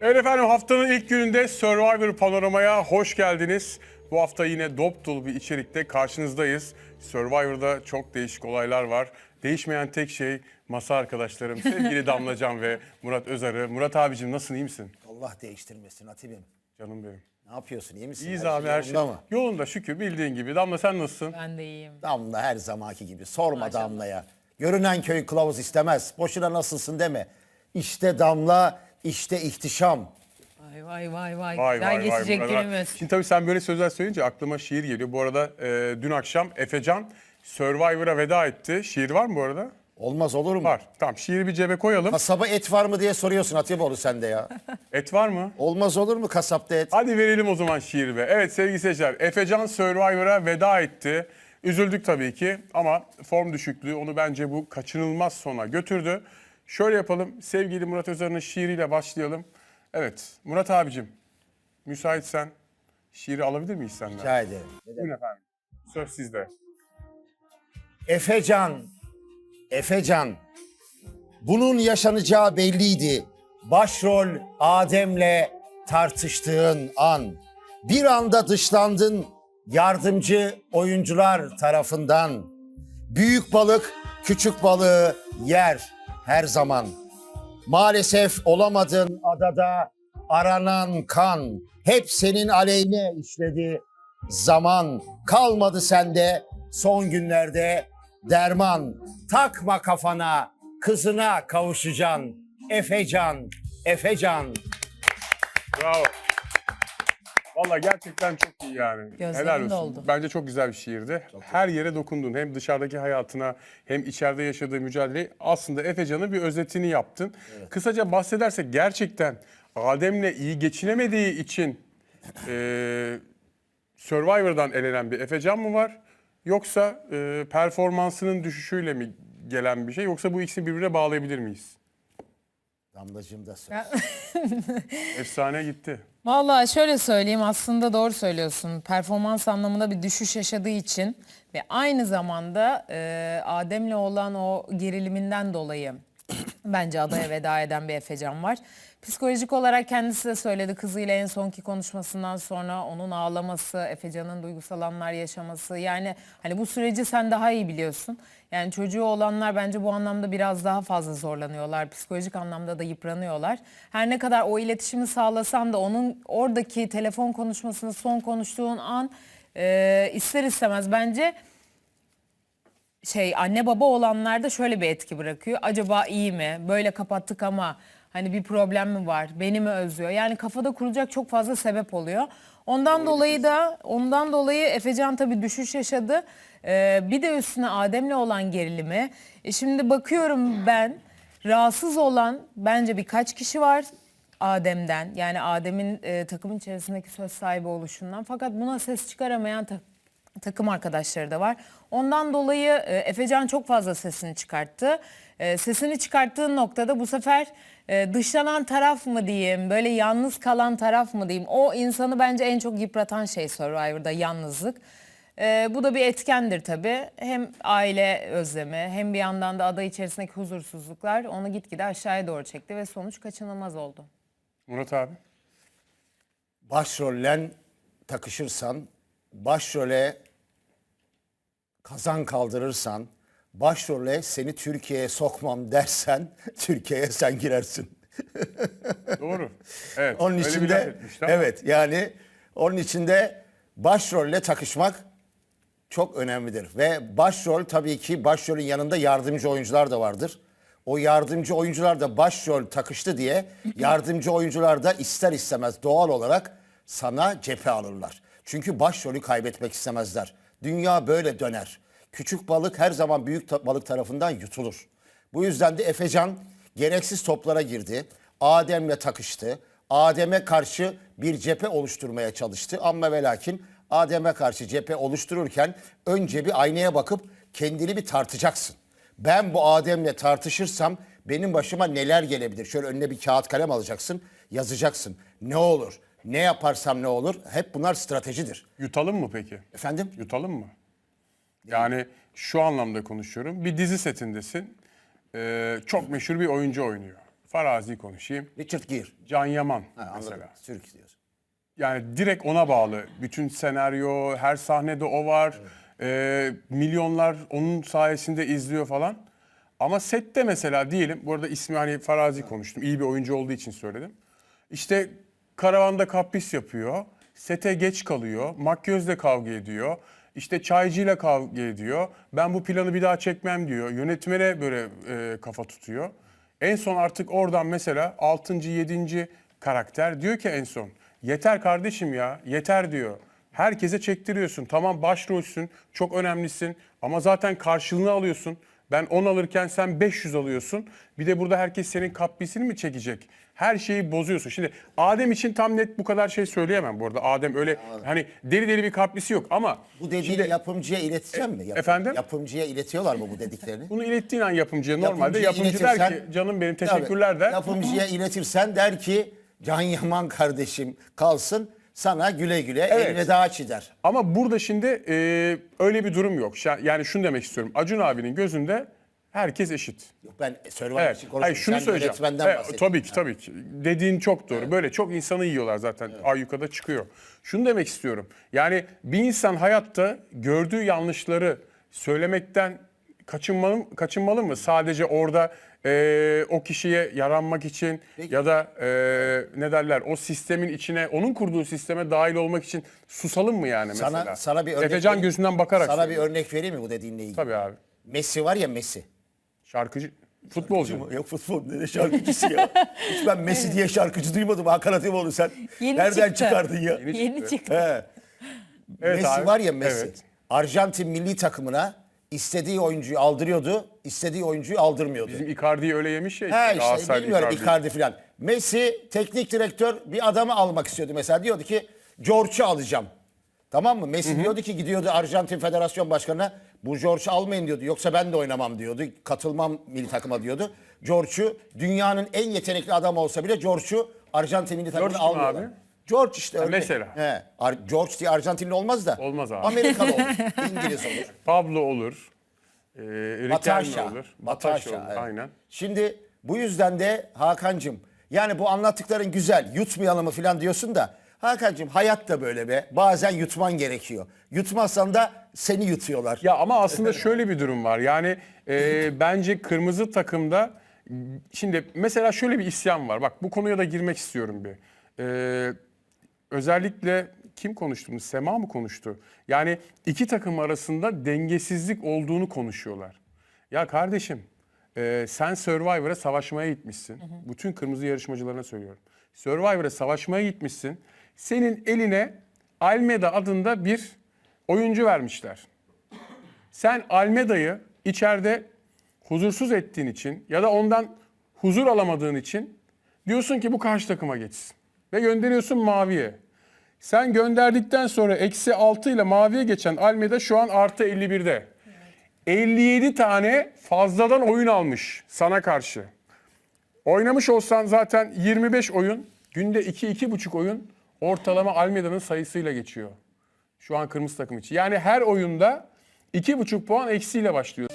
Evet efendim haftanın ilk gününde Survivor Panorama'ya hoş geldiniz. Bu hafta yine dop dolu bir içerikte karşınızdayız. Survivor'da çok değişik olaylar var. Değişmeyen tek şey masa arkadaşlarım sevgili Damlacan ve Murat Özarı. Murat abicim nasılsın iyi misin? Allah değiştirmesin Atibim. Canım benim. Ne yapıyorsun iyi misin? İyiyiz Her abi her şey. yolunda mı? Yolunda şükür bildiğin gibi. Damla sen nasılsın? Ben de iyiyim. Damla her zamanki gibi. Sorma Damla'ya. Görünen köy kılavuz istemez. Boşuna nasılsın deme. İşte Damla, işte ihtişam. Vay vay vay vay. Vay Güzel vay vay. geçecek abi. günümüz. Şimdi tabii sen böyle sözler söyleyince aklıma şiir geliyor. Bu arada e, dün akşam Efecan Survivor'a veda etti. Şiir var mı bu arada? Olmaz olur mu? Var. Tamam şiiri bir cebe koyalım. Kasaba et var mı diye soruyorsun Atiboğlu sen de ya. Et var mı? Olmaz olur mu kasapta et? Hadi verelim o zaman şiiri be. Evet sevgili seyirciler, Efecan Survivor'a veda etti. Üzüldük tabii ki ama form düşüklüğü onu bence bu kaçınılmaz sona götürdü. Şöyle yapalım, sevgili Murat Özarı'nın şiiriyle başlayalım. Evet, Murat abicim, müsaitsen şiiri alabilir miyiz senden? Rica ederim. Buyurun efendim, söz sizde. Efecan, Efecan. Bunun yaşanacağı belliydi. Başrol Adem'le tartıştığın an. Bir anda dışlandın yardımcı oyuncular tarafından. Büyük balık küçük balığı yer her zaman. Maalesef olamadın adada aranan kan. Hep senin aleyhine işledi zaman. Kalmadı sende son günlerde derman. Takma kafana kızına kavuşacaksın. Efecan, Efecan. Bravo. Valla gerçekten çok iyi yani. Gözlerim Helal olsun. doldu. Bence çok güzel bir şiirdi. Her yere dokundun. Hem dışarıdaki hayatına hem içeride yaşadığı mücadeleyi aslında Efecan'ın bir özetini yaptın. Kısaca bahsedersek gerçekten Adem'le iyi geçinemediği için e, Survivor'dan elenen bir Efecan mı var? Yoksa e, performansının düşüşüyle mi gelen bir şey? Yoksa bu ikisini birbirine bağlayabilir miyiz? Damlacığım da söz. Efsane gitti. Vallahi şöyle söyleyeyim aslında doğru söylüyorsun. Performans anlamında bir düşüş yaşadığı için ve aynı zamanda e, Adem'le olan o geriliminden dolayı bence adaya veda eden bir Efecan var. Psikolojik olarak kendisi de söyledi kızıyla en sonki konuşmasından sonra onun ağlaması, Efecan'ın duygusal anlar yaşaması. Yani hani bu süreci sen daha iyi biliyorsun. Yani çocuğu olanlar bence bu anlamda biraz daha fazla zorlanıyorlar. Psikolojik anlamda da yıpranıyorlar. Her ne kadar o iletişimi sağlasan da onun oradaki telefon konuşmasını son konuştuğun an e, ister istemez bence şey anne baba olanlarda şöyle bir etki bırakıyor. Acaba iyi mi? Böyle kapattık ama hani bir problem mi var? Beni mi özlüyor? Yani kafada kurulacak çok fazla sebep oluyor. Ondan dolayı da ondan dolayı Efecan tabii düşüş yaşadı. Ee, bir de üstüne Adem'le olan gerilimi. E şimdi bakıyorum ben rahatsız olan bence birkaç kişi var. Adem'den yani Adem'in e, takımın içerisindeki söz sahibi oluşundan fakat buna ses çıkaramayan ta- takım arkadaşları da var. Ondan dolayı e, Efecan çok fazla sesini çıkarttı. E, sesini çıkarttığı noktada bu sefer e, dışlanan taraf mı diyeyim, böyle yalnız kalan taraf mı diyeyim. O insanı bence en çok yıpratan şey Survivor'da yalnızlık. E, bu da bir etkendir tabii. Hem aile özlemi hem bir yandan da ada içerisindeki huzursuzluklar onu gitgide aşağıya doğru çekti ve sonuç kaçınılmaz oldu. Murat abi. Başrolle takışırsan, başrole kazan kaldırırsan, başrole seni Türkiye'ye sokmam dersen, Türkiye'ye sen girersin. Doğru. Evet. Onun öyle için de evet yani onun için de başrolle takışmak çok önemlidir ve başrol tabii ki başrolün yanında yardımcı oyuncular da vardır. O yardımcı oyuncular da başrol takıştı diye yardımcı oyuncular da ister istemez doğal olarak sana cephe alırlar. Çünkü başrolü kaybetmek istemezler. Dünya böyle döner. Küçük balık her zaman büyük ta- balık tarafından yutulur. Bu yüzden de Efecan gereksiz toplara girdi. Adem'le takıştı. Adem'e karşı bir cephe oluşturmaya çalıştı. Ama ve lakin Adem'e karşı cephe oluştururken önce bir aynaya bakıp kendini bir tartacaksın. Ben bu Adem'le tartışırsam benim başıma neler gelebilir? Şöyle önüne bir kağıt kalem alacaksın, yazacaksın. Ne olur? Ne yaparsam ne olur? Hep bunlar stratejidir. Yutalım mı peki? Efendim? Yutalım mı? Yani şu anlamda konuşuyorum. Bir dizi setindesin. Ee, çok meşhur bir oyuncu oynuyor. Farazi konuşayım. Richard Gere. Can Yaman Ha, mesela. anladım. Türk diyorsun. Yani direkt ona bağlı. Bütün senaryo, her sahnede o var. Ee, milyonlar onun sayesinde izliyor falan. Ama sette mesela diyelim, bu arada ismi hani Farazi konuştum. İyi bir oyuncu olduğu için söyledim. İşte karavanda kapris yapıyor. Sete geç kalıyor. Makyözle kavga ediyor. İşte çaycıyla kavga ediyor. Ben bu planı bir daha çekmem diyor. Yönetmene böyle e, kafa tutuyor. En son artık oradan mesela 6. 7. karakter diyor ki en son yeter kardeşim ya yeter diyor. Herkese çektiriyorsun. Tamam başrolsün, çok önemlisin ama zaten karşılığını alıyorsun. Ben 10 alırken sen 500 alıyorsun. Bir de burada herkes senin kaprisini mi çekecek? Her şeyi bozuyorsun. Şimdi Adem için tam net bu kadar şey söyleyemem bu arada. Adem öyle hani deli deli bir kaprisi yok ama Bu dediğini şimdi yapımcıya ileteceğim mi? Yap- efendim? Yapımcıya iletiyorlar mı bu dediklerini? bunu ilettiğin an yapımcıya normalde Yapımcıya yapımcı der iletirsen- ki canım benim Tabii, teşekkürler der. Yapımcıya iletirsen der ki Can Yaman kardeşim kalsın sana güle güle Evet. elveda çizer. Ama burada şimdi e, öyle bir durum yok. Yani şunu demek istiyorum. Acun abinin gözünde herkes eşit. Yok ben Survivor Evet. için Hayır şunu Sen söyleyeceğim. yönetmenden Evet, bahsettin. tabii ki tabii ki. Dediğin çok doğru. Böyle çok insanı yiyorlar zaten. Ayyukada çıkıyor. Şunu demek istiyorum. Yani bir insan hayatta gördüğü yanlışları söylemekten kaçınmalı, kaçınmalı mı? Sadece orada e, o kişiye yaranmak için ya da e, ne derler o sistemin içine onun kurduğu sisteme dahil olmak için susalım mı yani mesela? Sana, sana bir örnek Efecan vereyim. gözünden bakarak. Sana bir söylüyorum. örnek vereyim mi bu dediğinle ilgili? Tabii abi. Messi var ya Messi. Şarkıcı, futbolcu. Yok futbol ne şarkıcısı ya. Hiç ben Messi diye şarkıcı duymadım. Hakaretim oldu sen. Yeni Nereden çıktı. çıkardın ya? Yeni çıktı. He. Evet Messi abi. var ya Messi. Evet. Arjantin milli takımına istediği oyuncuyu aldırıyordu, istediği oyuncuyu aldırmıyordu. Bizim Icardi'yi öyle yemiş ya. He işte Galatasaraylı bilmiyorum. Icardi falan. Messi teknik direktör bir adamı almak istiyordu mesela. Diyordu ki George'u alacağım. Tamam mı? Messi diyordu ki gidiyordu Arjantin Federasyon Başkanı'na bu George'u almayın diyordu. Yoksa ben de oynamam diyordu. Katılmam milli takıma diyordu. George'u dünyanın en yetenekli adamı olsa bile George'u Arjantin milli takımına George kim almıyorlar. abi? George işte örnek. mesela. He. Ar- George diye Arjantinli olmaz da. Olmaz abi. Amerikalı olur. İngiliz olur. Pablo olur. E, Riquelme Batasha. olur. Batasha, olur. evet. Aynen. Şimdi bu yüzden de Hakan'cığım yani bu anlattıkların güzel yutmayalım mı falan diyorsun da Hakan'cığım hayat da böyle be. Bazen yutman gerekiyor. Yutmazsan da seni yutuyorlar. Ya ama aslında şöyle bir durum var. Yani e, bence kırmızı takımda şimdi mesela şöyle bir isyan var. Bak bu konuya da girmek istiyorum bir. E, özellikle kim konuştu bunu? Sema mı konuştu? Yani iki takım arasında dengesizlik olduğunu konuşuyorlar. Ya kardeşim e, sen Survivor'a savaşmaya gitmişsin. Bütün kırmızı yarışmacılarına söylüyorum. Survivor'a savaşmaya gitmişsin. Senin eline Almeda adında bir oyuncu vermişler. Sen Almeda'yı içeride huzursuz ettiğin için ya da ondan huzur alamadığın için diyorsun ki bu karşı takıma geçsin. Ve gönderiyorsun maviye. Sen gönderdikten sonra eksi 6 ile maviye geçen Almeda şu an artı 51'de. 57 tane fazladan oyun almış sana karşı. Oynamış olsan zaten 25 oyun, günde 2-2,5 oyun ortalama Almeda'nın sayısıyla geçiyor. Şu an kırmızı takım için. Yani her oyunda 2,5 puan eksiyle başlıyor.